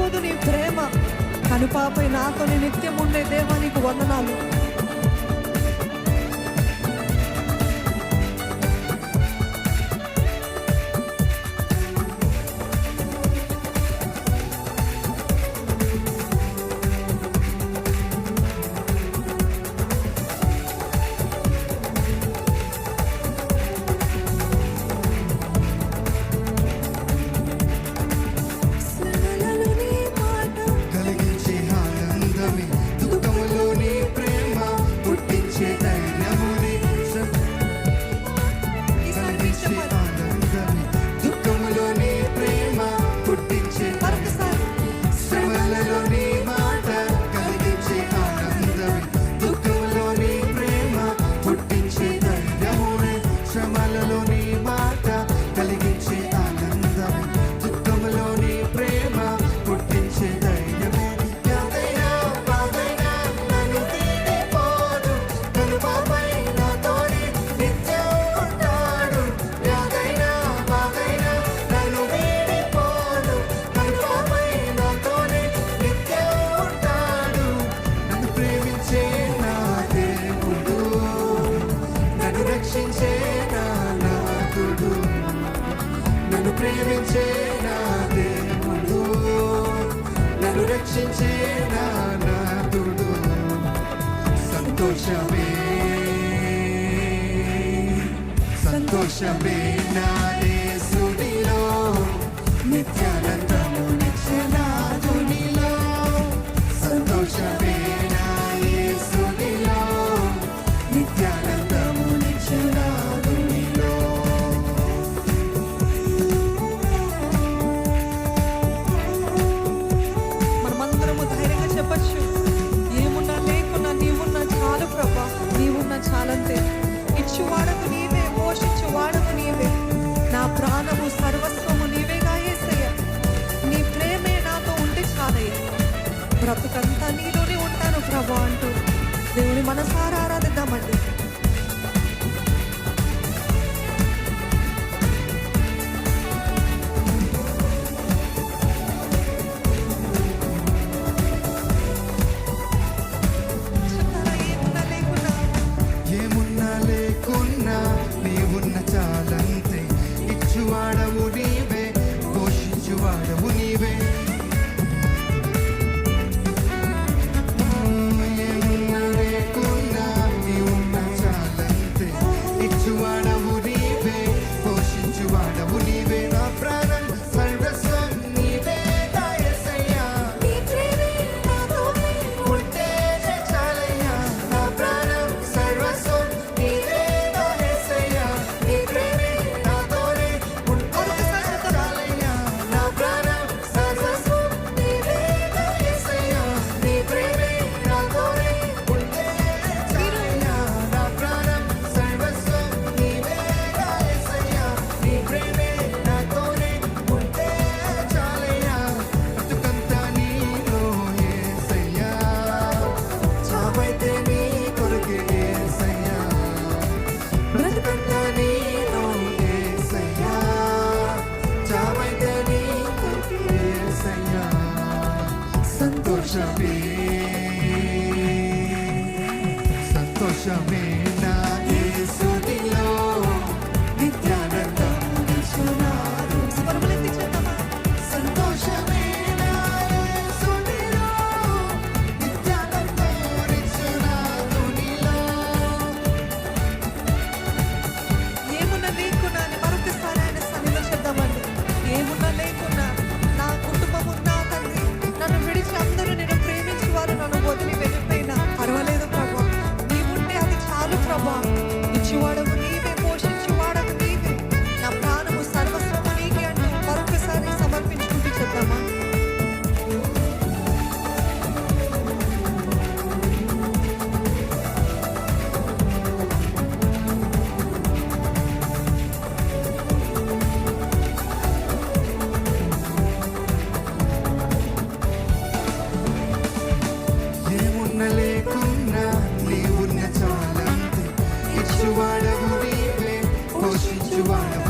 సరిపోదు నీ ప్రేమ. కనుపాపై నాతో నిత్యం ఉండే దేవానికి వందనాలు. సంతోషమే. సంతోషమే నా దేశుడిలో నిత్యానందం చెప్పచ్చు ఏమున్నా లేకున్నా నీవున్నా చాలు ప్రభా. నీవున్నా చాలంతే. ఇచ్చువాడకు నీవే పోషించువాడకు నీవే. నా ప్రాణము సర్వస్వము నీవేగా ఏసయ్య. నీ ప్రేమే నాతో ఉండి చాలయ్య. బ్రతుకంతా నీలోనే ఉంటాను ప్రభా అంటూ దేవుని మనసారా ఆరాధిద్దామండి. సంతోషమే సంతోషమే fire.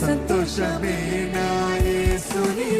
సంతోషమే నా యేసునిలో